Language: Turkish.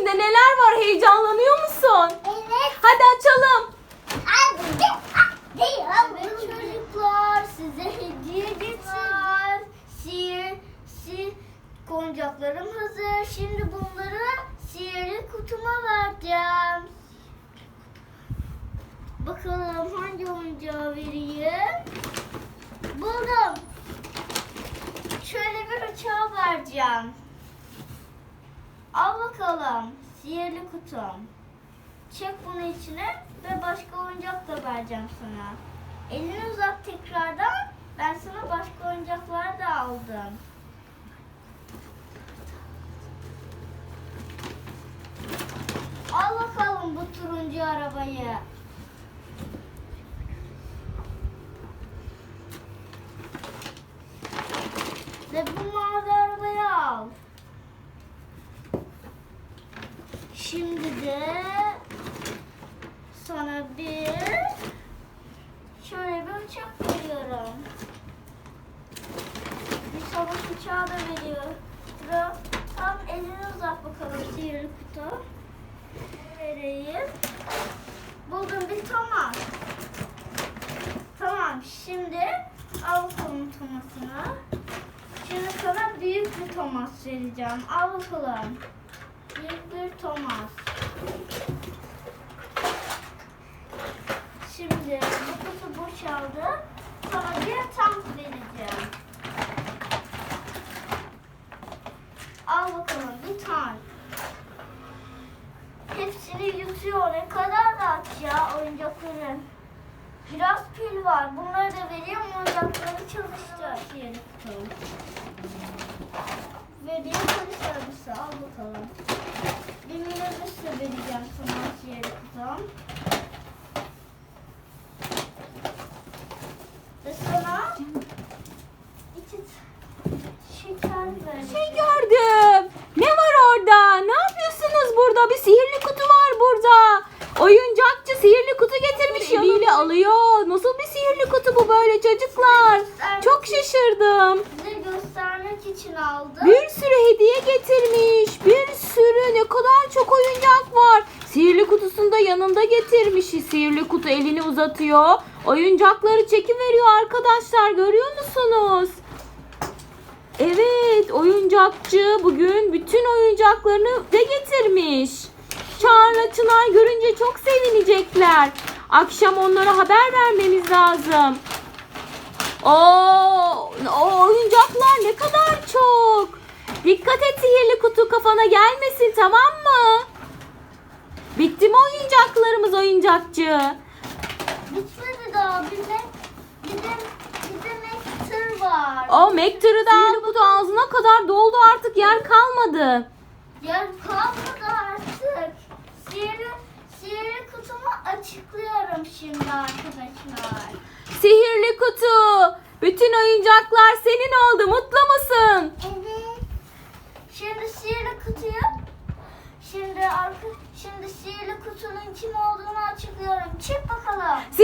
içinde neler var? Heyecanlanıyor musun? Evet. Hadi açalım. Evet çocuklar size hediye getirdim. Sihir, sihir oyuncaklarım hazır. Şimdi bunları sihirli kutuma vereceğim. Bakalım hangi oyuncağı vereyim? Buldum. Şöyle bir uçağı vereceğim. Al bakalım. Sihirli kutum. Çek bunu içine ve başka oyuncak da vereceğim sana. Elini uzat tekrardan. Ben sana başka oyuncaklar da aldım. Al bakalım bu turuncu arabayı. Ve bu mavi arabayı al. Şimdi de sana bir şöyle bir uçak veriyorum. Bir savaş uçağı da veriyorum. Tam elini uzat bakalım sihirli kutu. Vereyim. Buldum bir Thomas. Tamam şimdi al bakalım Thomas'ını. Şimdi sana büyük bir Thomas vereceğim. Al bakalım. Bir Thomas. Şimdi bu kutu boşaldı. Sana bir tank vereceğim. Al bakalım bir tank. Hepsini yutuyor. Ne kadar rahat ya oyuncakların. Biraz pil var. Bunları da vereyim. Oyuncakları. Diyelim tutalım. Vereyim arabası. Al bakalım. Bir minibüs de vereceğim sana diğer kutum. Ve sana iki şeker vereceğim. Şey gördüm. Ne var orada? Ne yapıyorsunuz burada? Bir sihirli kutu var burada. Oyuncakçı sihirli kutu getirmiş eliyle alıyor. Nasıl bir sihirli kutu bu böyle çocuklar? Göstermek için aldım. Bir sürü hediye getirmiş. Bir sürü ne kadar çok oyuncak var. Sihirli kutusunu da yanında getirmiş. Sihirli kutu elini uzatıyor. Oyuncakları çekiveriyor arkadaşlar. Görüyor musunuz? Evet, oyuncakçı bugün bütün oyuncaklarını da getirmiş. Çağrı Çınar görünce çok sevinecekler. Akşam onlara haber vermemiz lazım. Oo, o oyuncaklar ne kadar çok. Dikkat et sihirli kutu kafana gelmesin tamam mı? Bitti mi oyuncaklarımız oyuncakçı? Bitmedi daha. Bir de bir de bir de mektur var. O mekturu da sihirli kutu ağzına kadar doldu artık yer kalmadı. Yer kalmadı artık. Sihirli, sihirli kutumu açıklıyorum şimdi arkadaşlar. Bütün oyuncaklar senin oldu. Mutlu musun? Evet. Şimdi sihirli kutuyu Şimdi arka, şimdi sihirli kutunun kim olduğunu açıklıyorum. Çık bakalım. Çıktı?